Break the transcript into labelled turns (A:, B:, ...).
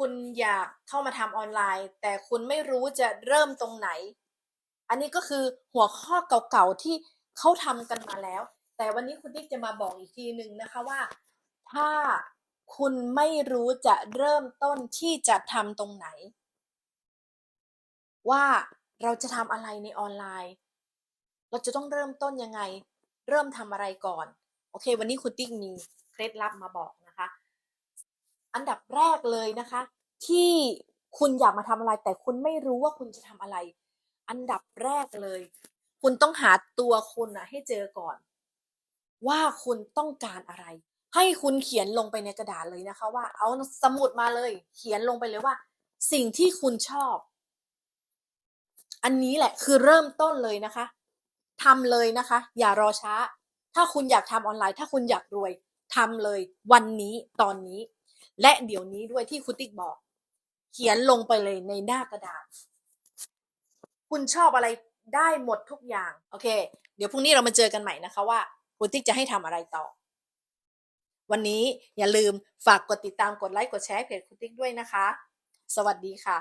A: คุณอยากเข้ามาทำออนไลน์ แต่คุณไม่รู้จะเริ่มตรงไหน อันนี้ก็คือหัวข้อเก่าๆที่เขาทำกันมาแล้ว แต่วันนี้คุณติ๊กจะมาบอกอีกทีหนึ่งนะคะว่า ถ้าคุณไม่รู้จะเริ่มต้นที่จะทำตรงไหน ว่าเราจะทำอะไรในออนไลน์ เราจะต้องเริ่มต้นยังไง เริ่มทำอะไรก่อน โอเค วันนี้คุณติ๊กมีเคล็ดลับมาบอก แรกเลยนะคะ ที่คุณอยากมาทำอะไร แต่คุณไม่รู้ว่าคุณจะทำอะไร อันดับแรกเลย คุณต้องหาตัวคุณนะให้เจอก่อน ว่าคุณต้องการอะไร ให้คุณเขียนลงไปในกระดาษเลยนะคะ ว่าเอาสมุดมาเลย เขียนลงไปเลยว่า สิ่งที่คุณชอบ อันนี้แหละคือเริ่มต้นเลยนะคะทำเลยนะคะ อย่ารอช้า ถ้าคุณอยากทำออนไลน์ ถ้าคุณอยากรวยทำเลย วันนี้ตอนนี้ และเดี๋ยวนี้ด้วยที่คุณติ๊กบอก เขียนลงไปเลยในหน้ากระดาษ คุณชอบอะไรได้หมดทุกอย่าง โอเค เดี๋ยวพรุ่งนี้เรามาเจอกันใหม่นะคะว่าคุณติ๊กจะให้ทำอะไรต่อ วันนี้อย่าลืมฝากกดติดตามกดไลค์กดแชร์เพจคุณติ๊กด้วยนะคะ สวัสดีค่ะ